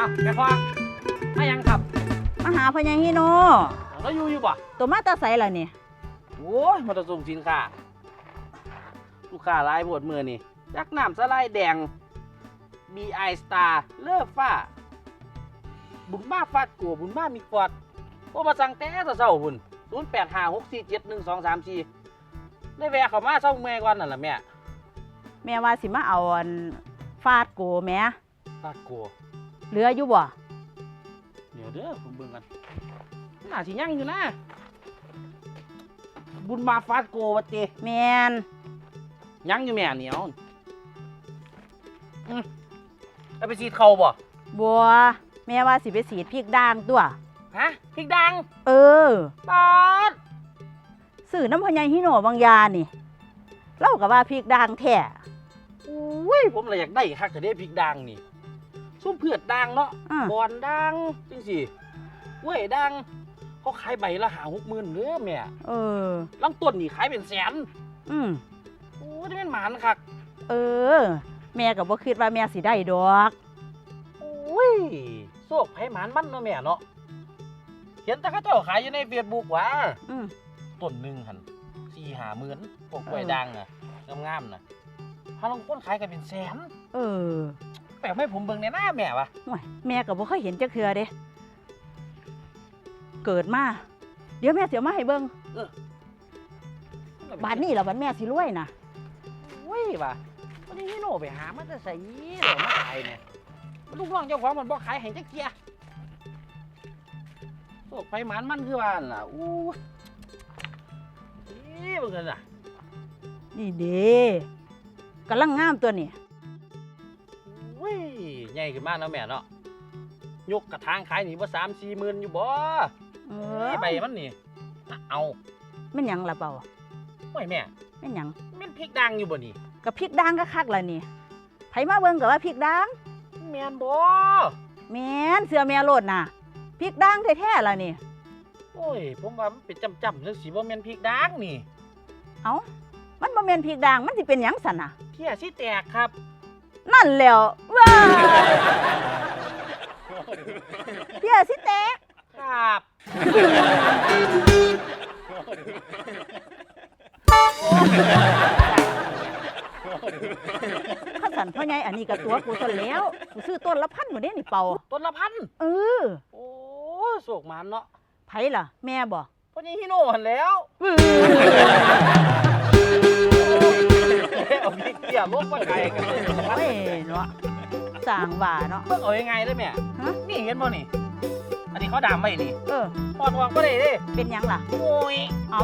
าวแม่พ่อมายังครับมาหาพญาฮิโนแล้วอยู่อยู่บ่ตัวมาแตาใสล่ะนี่โอ้ยมาตส่งสินค้าลูกค้าหลายปวดมือนี่จักน้ำสไลด์แดง BI Star เลิฟฟ้า บุญมาฟาดกัวบุญมามีฟอดโอ้มาสั่งแต่เช้าๆพุ่น0 8 5 6 4 7 1 2 3 4ได้แวะเข้ามาเช้าเมื่อก่อนนั่นล่ะแม่แม่ว่าสิมาเอาอันฟาดโกแหม่ฟาดกัว เหลืออยู่บ่เดี๋ยวเด้อผมเบิ่งกันน่าสิยังอยู่นะ บุญมาฟาดโกวะเตแม่นยังอยู่แม่เหนียวอืมเอาไปสีดเข่าบ่บัวแม่ว่าสิไปสีดพริกด่างตัว ฮะพริกดังเออปอดซื้อน้ำพญาฮิโนบางยานี่เล่ากับว่าพริกด่างแท้อุ้ยผมเลยอยากได้คักแต่ได้พริกดังนี่ ส้มเผือดดังเนาะอะบอนดังจริงสิเว้ยดังเขาขายใบละหาหกหมื่นเด้อแม่เออ ลังต้นนี่ขายเป็นแสนอืมโอ้ยนี่เป็นหมานคักเออ แม่ก็บ่คิดว่าแม่สิได้ดอก โอ้ยโซกไผหมานมันเนาะแม่เนาะเห็นแต่เขาเจ้าขายอยู่ในเฟซบุ๊กว่าอืม ต้นหนึ่งหันสี่หาหมื่นพวกกล้วยเออด่างน่ะงามๆน่ะถ้าลงคนขายกันเป็นแสน เออแปลไม่ผมเบิ่งในหน้าแม่วะโอ้ยแม่ก็บ่เคยเห็นจักเทื่อเด้เกิดมา เดี๋ยวแม่เสียมาให้เบิ่งบาดนี้ล่ะบัดแม่สิรวยนะโอ้ยว่ะวันนี้ฮิโน่ไปหามันจะใส่ยี่เดี๋ยวมาขายเนี่ยลูกน้องเจ้าของมันบอกขายให้จักเกียพวกไฟหมันมันคือว่านั่นล่ะอู้นี่เบิ่งกันน่ะนี่เด้กำลังงามตัวนี่โอ้ยให ญ่ขึ้นมากแล้วแม่เนาะยกกระถางขายนี่ว่าสามสี่หมื่นอยู่บ่เอนี่อใบมันนี่เอาแม่นหยังล่ะเปล่าโอ้ยแม่แม่นหยังแม่นพริกดังอยู่บ่นี่กับพริกด่างก็คักล่ะนี่ไผมาเบิ่งก็ว่าพริกด่างแม่นบ่แม่นเสื้อแม่โลดน่ะพริกด่างแท้ๆล่ะนี่โอ้ยผมว่ามันเป็นจำจำๆจังสิบ่แม่นพริกดังนี่เอ้ามันบ่แม่นพริกด่างมันสิเป็นหยังสั่นน่ะเพี้ยสิแตกครับ นั่นแหล้ว ว้าเพี่ยสิแตกครับข้าสันพ่อใหญ่อันนี้ก็ตัวกูซะแล้วกูซื้อต้นละพันหมดเด้นี่เป่าต้นละพัน เออโอ้โศกหมันเนาะไผล่ะ แม่บ่เพราะนี่ฮิโน่หันแล้วเออเอาพริกเตี้ยลงมาไก่กันเลยต้นละพันโอ้ยเนาะ สร้างว่าเนาะ เพิ่งเอายังไงได้แม่ฮะ นี่เห็นบ่นี่ อันนี้เขาดามไว้นี่เออพอดวางบ่ได้เด้เป็นหยังล่ะ โอ้ย เอ้า